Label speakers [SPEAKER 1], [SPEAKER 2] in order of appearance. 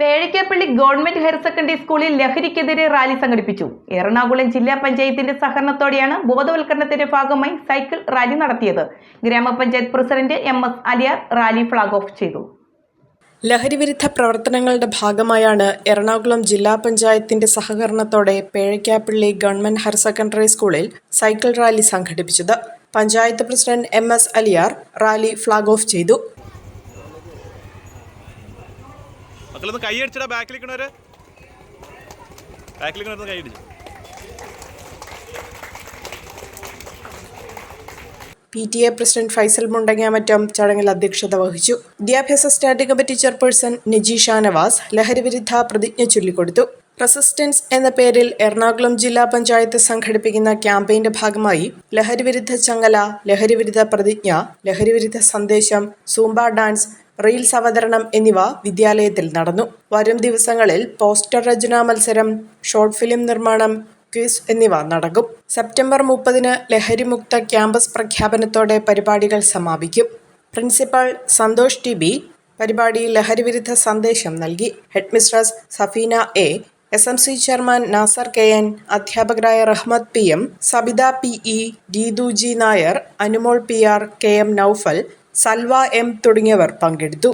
[SPEAKER 1] Pezhakkappilly government higher secondary സ്കൂളിൽ ലഹരിക്കെതിരെ rally സംഘടിപ്പിച്ചു. എറണാകുളം ജില്ലാ പഞ്ചായത്തിന്റെ സഹകരണത്തോടെയാണ് ബോധവൽക്കരണത്തിന്റെ ഭാഗമായി സൈക്കിൾ റാലി നടത്തിയത്. ഗ്രാമപഞ്ചായത്ത് president M S Aliyar rally flag off ചെയ്തു.
[SPEAKER 2] ലഹരിവിരുദ്ധ പ്രവർത്തനങ്ങളുടെ ഭാഗമായാണ് എറണാകുളം ജില്ലാ പഞ്ചായത്തിന്റെ സഹകരണത്തോടെ പേഴയ്ക്കാപ്പള്ളി ഗവൺമെന്റ് ഹയർ സെക്കൻഡറി സ്കൂളിൽ സൈക്കിൾ റാലി സംഘടിപ്പിച്ചത്. Panchayat president M S Aliyar rally flag off ചെയ്തു.
[SPEAKER 3] മക്കളൊന്ന് കൈ അടിച്ചിടാ ബാക്കിൽ നിൽക്കണവരൊന്ന് കൈ അടിച്ചു
[SPEAKER 2] P T A president Faisal Mundangamattam ചടങ്ങിൽ അധ്യക്ഷത വഹിച്ചു. വിദ്യാഭ്യാസ standing committee chairperson Najeesha Nawas ലഹരിവിരുദ്ധ പ്രതിജ്ഞ ചൊല്ലിക്കൊടുത്തു. റെസിസ്റ്റൻസ് എന്ന പേരിൽ എറണാകുളം ജില്ലാ പഞ്ചായത്ത് സംഘടിപ്പിക്കുന്ന ക്യാമ്പയിന്റെ ഭാഗമായി ലഹരിവിരുദ്ധ ചങ്ങല ലഹരിവിരുദ്ധ പ്രതിജ്ഞ ലഹരിവിരുദ്ധ സന്ദേശം സൂംബ ഡാൻസ് റീൽസ് അവതരണം എന്നിവ വിദ്യാലയത്തിൽ നടന്നു. വരും ദിവസങ്ങളിൽ പോസ്റ്റർ രചനാ മത്സരം ഷോർട്ട് ഫിലിം നിർമ്മാണം ക്വിസ് എന്നിവ നടക്കും. സെപ്റ്റംബർ മുപ്പതിന് ലഹരിമുക്ത ക്യാമ്പസ് പ്രഖ്യാപനത്തോടെ പരിപാടികൾ സമാപിക്കും. പ്രിൻസിപ്പൽ സന്തോഷ് ടി ബി പരിപാടിയിൽ ലഹരിവിരുദ്ധ സന്ദേശം നൽകി. Headmistress Safeena A S M C chairman Nasar K N അധ്യാപകരായ Rahmad P M Sabitha P E Geethu G Nair Anumol P R K M Noufal Salva M തുടങ്ങിയവർ പങ്കെടുത്തു.